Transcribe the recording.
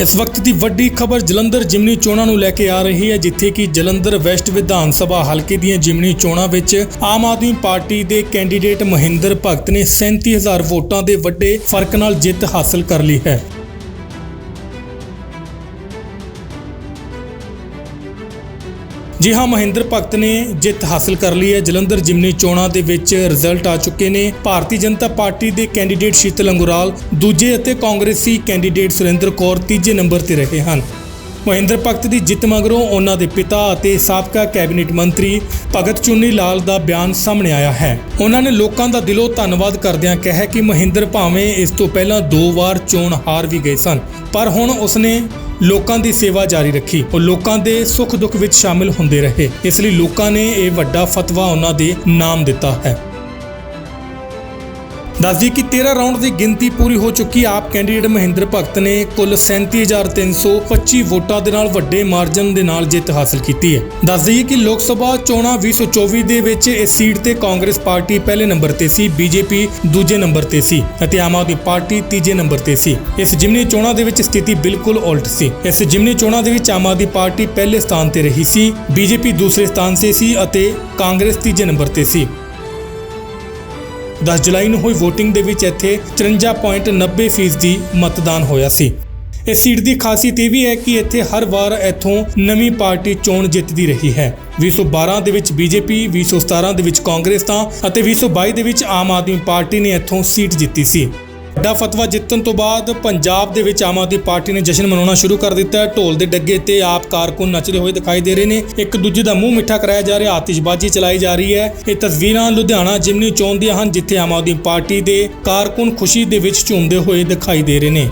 ਇਸ ਵਕਤ ਦੀ ਵੱਡੀ ਖਬਰ ਜਲੰਧਰ ਜਿਮਨੀ ਚੋਣਾਂ ਨੂੰ ਲੈ ਕੇ ਆ ਰਹੀ ਹੈ, ਜਿੱਥੇ ਕਿ ਜਲੰਧਰ ਵੈਸਟ ਵਿਧਾਨ ਸਭਾ ਹਲਕੇ ਦੀਆਂ ਜਿਮਨੀ ਚੋਣਾਂ ਵਿੱਚ ਆਮ ਆਦਮੀ ਪਾਰਟੀ ਦੇ ਕੈਂਡੀਡੇਟ ਮਹਿੰਦਰ ਭਗਤ ਨੇ 37000 ਵੋਟਾਂ ਦੇ ਵੱਡੇ ਫ਼ਰਕ ਨਾਲ ਜਿੱਤ ਹਾਸਲ ਕਰ ਲਈ ਹੈ। ਜੀ ਹਾਂ, ਮਹਿੰਦਰ ਭਗਤ ਨੇ ਜਿੱਤ ਹਾਸਲ ਕਰ ਲਈ ਹੈ। ਜਲੰਧਰ ਜਿਮਨੀ ਚੋਣਾਂ ਦੇ ਵਿੱਚ ਰਿਜ਼ਲਟ ਆ ਚੁੱਕੇ ਨੇ। ਭਾਰਤੀ ਜਨਤਾ ਪਾਰਟੀ ਦੇ ਕੈਂਡੀਡੇਟ ਸ਼ੀਤਲ ਅੰਗੁਰਾਲ, ਦੂਜੇ ਅਤੇ ਕਾਂਗਰਸੀ ਕੈਂਡੀਡੇਟ ਸੁਰਿੰਦਰ ਕੌਰ ਤੀਜੇ ਨੰਬਰ ਤੇ ਰਹੇ ਹਨ। ਮਹਿੰਦਰ ਭਗਤ ਦੀ ਜਿੱਤ ਮਗਰੋਂ ਉਹਨਾਂ ਦੇ ਪਿਤਾ ਅਤੇ ਸਾਬਕਾ ਕੈਬਨਿਟ ਮੰਤਰੀ ਭਗਤ ਚੁੰਨੀ ਲਾਲ ਦਾ ਬਿਆਨ ਸਾਹਮਣੇ ਆਇਆ ਹੈ। ਉਹਨਾਂ ਨੇ ਲੋਕਾਂ ਦਾ ਦਿਲੋਂ ਧੰਨਵਾਦ ਕਰਦਿਆਂ ਕਿਹਾ ਕਿ ਮਹਿੰਦਰ ਭਾਵੇਂ ਇਸ ਤੋਂ ਪਹਿਲਾਂ ਦੋ ਵਾਰ ਚੋਣ ਹਾਰ ਵੀ ਗਏ ਸਨ, ਪਰ ਹੁਣ ਉਸਨੇ ਲੋਕਾਂ ਦੀ ਸੇਵਾ ਜਾਰੀ ਰੱਖੀ ਉਹ ਲੋਕਾਂ ਦੇ ਸੁੱਖ ਦੁੱਖ ਵਿੱਚ ਸ਼ਾਮਿਲ ਹੁੰਦੇ ਰਹੇ। ਇਸ ਲਈ ਲੋਕਾਂ ਨੇ ਇਹ ਵੱਡਾ ਫਤਵਾ ਉਹਨਾਂ ਦੇ ਨਾਮ ਦਿੱਤਾ ਹੈ। ਦੱਸਦੀ ਕਿ 13 ਰਾਉਂਡ ਦੀ ਗਿਣਤੀ ਪੂਰੀ ਹੋ ਚੁੱਕੀ ਆਪ ਕੈਂਡੀਡੇਟ ਮਹਿੰਦਰ ਭਗਤ ਨੇ ਕੁੱਲ 37325 ਵੋਟਾਂ ਦੇ ਨਾਲ ਵੱਡੇ ਮਾਰਜਨ ਦੇ ਨਾਲ ਜਿੱਤ ਹਾਸਲ ਕੀਤੀ ਹੈ। ਦੱਸਦੀ ਕਿ ਲੋਕ ਸਭਾ ਚੋਣਾਂ 2024 ਦੇ ਵਿੱਚ ਇਸ ਸੀਟ ਤੇ ਕਾਂਗਰਸ ਪਾਰਟੀ ਪਹਿਲੇ ਨੰਬਰ ਤੇ ਸੀ, ਬੀਜੇਪੀ ਦੂਜੇ ਨੰਬਰ ਤੇ ਸੀ ਅਤੇ ਆਮ ਆਦਮੀ ਪਾਰਟੀ ਤੀਜੇ ਨੰਬਰ ਤੇ ਸੀ। ਇਸ ਜਿਮਨੀ ਚੋਣਾਂ ਦੇ ਵਿੱਚ ਸਥਿਤੀ ਬਿਲਕੁਲ ਉਲਟ ਸੀ। ਇਸ ਜਿਮਨੀ ਚੋਣਾਂ ਦੇ ਵਿੱਚ ਆਮ ਆਦਮੀ ਪਾਰਟੀ ਪਹਿਲੇ ਸਥਾਨ ਤੇ ਰਹੀ ਸੀ, ਬੀਜੇਪੀ ਦੂਸਰੇ ਸਥਾਨ ਤੇ ਸੀ ਅਤੇ ਕਾਂਗਰਸ ਤੀਜੇ ਨੰਬਰ ਤੇ ਸੀ। 10 ਜੁਲਾਈ ਨੂੰ ਹੋਈ VOTING ਦੇ ਵਿੱਚ ਇੱਥੇ 54.90% ਫੀਸਦੀ ਮਤਦਾਨ ਹੋਇਆ ਸੀ। ਇਸ ਸੀਟ ਦੀ ਖਾਸੀਅਤ ਇਹ ਵੀ ਹੈ ਕਿ ਇੱਥੇ ਹਰ ਵਾਰ ਇੱਥੋਂ ਨਵੀਂ ਪਾਰਟੀ ਚੋਣ ਜਿੱਤਦੀ ਰਹੀ ਹੈ। 2012 ਦੇ ਵਿੱਚ ਬੀਜੇਪੀ 2017 ਦੇ ਵਿੱਚ ਕਾਂਗਰਸ ਤਾਂ ਅਤੇ 2022 ਦੇ ਵਿੱਚ ਆਮ ਆਦਮੀ ਪਾਰਟੀ ਨੇ ਇੱਥੋਂ ਸੀਟ ਜਿੱਤੀ ਸੀ। ਵੱਡਾ ਫਤਵਾ ਜਿੱਤਣ ਤੋਂ ਬਾਅਦ ਪੰਜਾਬ ਦੇ ਵਿੱਚ ਆਮ ਆਦਮੀ ਪਾਰਟੀ ਨੇ ਜਸ਼ਨ ਮਨਾਉਣਾ ਸ਼ੁਰੂ ਕਰ ਦਿੱਤਾ ਹੈ। ਢੋਲ ਦੇ ਡੱਗੇ ਤੇ ਆਪ ਕਾਰਕੁਨ ਨੱਚਦੇ ਹੋਏ ਦਿਖਾਈ ਦੇ ਰਹੇ ਨੇ। ਇੱਕ ਦੂਜੇ ਦਾ ਮੂੰਹ ਮਿੱਠਾ ਕਰਾਇਆ ਜਾ ਰਿਹਾ, ਆਤਿਸ਼ਬਾਜ਼ੀ ਚਲਾਈ ਜਾ ਰਹੀ ਹੈ। ਇਹ ਤਸਵੀਰਾਂ ਲੁਧਿਆਣਾ ਜਿਮਨੀ ਚੋਣ ਦੀਆਂ ਹਨ, ਜਿੱਥੇ ਆਮ ਆਦਮੀ ਪਾਰਟੀ ਦੇ ਕਾਰਕੁਨ ਖੁਸ਼ੀ ਦੇ ਵਿੱਚ ਝੂਮਦੇ ਹੋਏ ਦਿਖਾਈ ਦੇ ਰਹੇ ਨੇ।